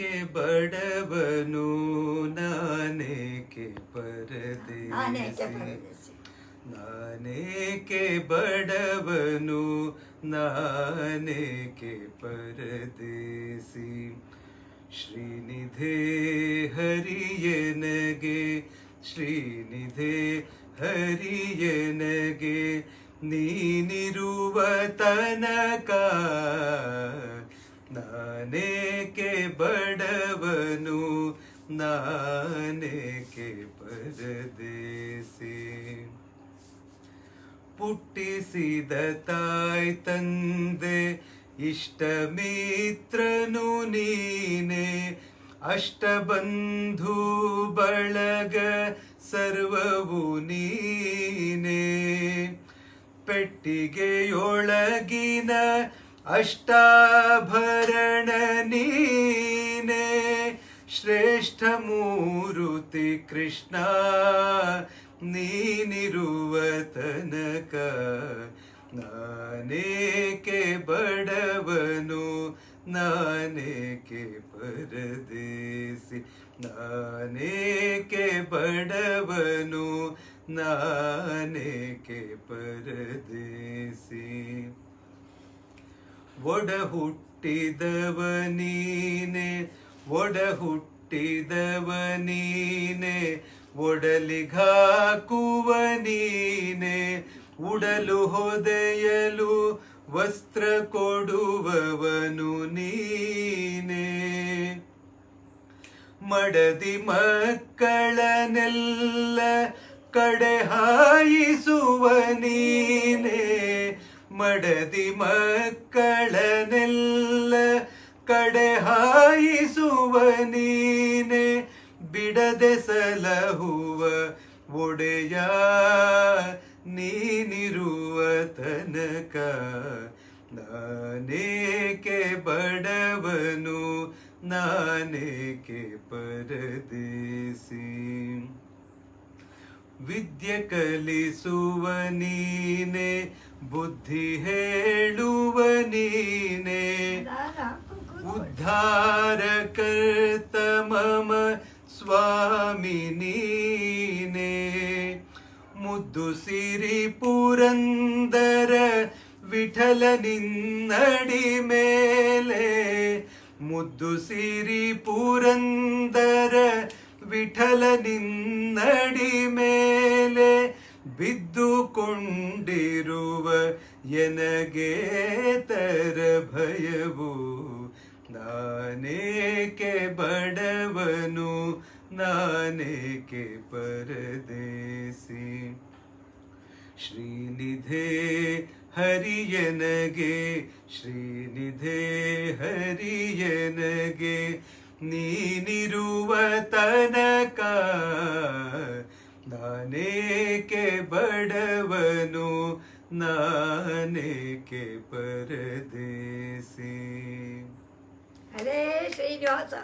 के बड़ नाने के परदेसी। नाने के बड़बन नाने के परदेसी। श्रीनिधे हरिये नगे श्रीनिधे हरिये नगे का ನಾನೇಕೆ ಬಡವನು, ನಾನೇಕೆ ಪರದೇಸಿ ಪುಟ್ಟಿಸಿದ ತಾಯ್ ತಂದೆ ಇಷ್ಟ ಮಿತ್ರನು ನೀನೆ. ಅಷ್ಟಬಂಧು ಬಳಗ ಸರ್ವವು ನೀನೆ. ಪೆಟ್ಟಿಗೆಯೊಳಗಿನ ಅಷ್ಟಾಭರಣ ನೀನೆ ಶ್ರೇಷ್ಠ ಮೂರುತಿ ಕೃಷ್ಣ ನೀನಿರುವ ತನಕ ನಾನೇಕೆ ಬಡವನು ನಾನೇಕೆ ಪರದೇಸಿ ನಾನೇಕೆ ಬಡವನು ನಾನೇಕೆ ಪರದೇಸಿ ಒಡ ಹುಟ್ಟಿದವ ನೀನೆ ಒಡ ಹುಟ್ಟಿದವ ನೀನೆ ಒಡಲಿಗಾಕುವ ನೀನೆ ಉಡಲು ಹೊದೆಯಲು ವಸ್ತ್ರ ಕೊಡುವವನು ನೀನೆ. ಮಡದಿ ಮಕ್ಕಳನೆಲ್ಲ ಕಡೆ ಹಾಯಿಸುವ ನೀನೆ ಮಡದಿ ಮಕ್ಕಳನೆಲ್ಲ ಕಡೆ ಹಾಯಿಸುವ ನೀನೆ, ಬಿಡದೆ ಸಲಹುವ ಒಡೆಯ ನೀನಿರುವ ತನಕ. ನಾನೇಕೆ ಬಡವನು, ನಾನೇಕೆ ಪರದೇಸಿ. ವಿದ್ಯೆ ಕಲಿಸುವ ನೀನೆ ಬುದ್ಧಿ ಹೇಳುವ ನೀನೆ ಉದ್ಧಾರ ಕರ್ತ ಮಮ ಸ್ವಾಮಿ ನೀನೆ ಮುದ್ದು ಸಿರಿ ಪುರಂದರ ವಿಠಲ ನಿನ್ನಡಿ ಮೇಲೆ ಮುದ್ದು ಸಿರಿ ಪುರಂದರ ವಿಠಲ ನಿನ್ನಡಿ ಮೇಲೆ ಬಿದ್ದುಕೊಂಡಿರುವ ಎನಗೆ ತರ ಭಯವು. ನಾನೇಕೆ ಬಡವನು ನಾನೇಕೆ ಪರದೇಸಿ. ಶ್ರೀನಿಧೆ ಹರಿಯನಗೆ ಶ್ರೀನಿಧೆ ಹರಿಯನಗೆ ನೀನಿರುವ ತನಕ नाने के परदेसी। हरे श्रीनिवासा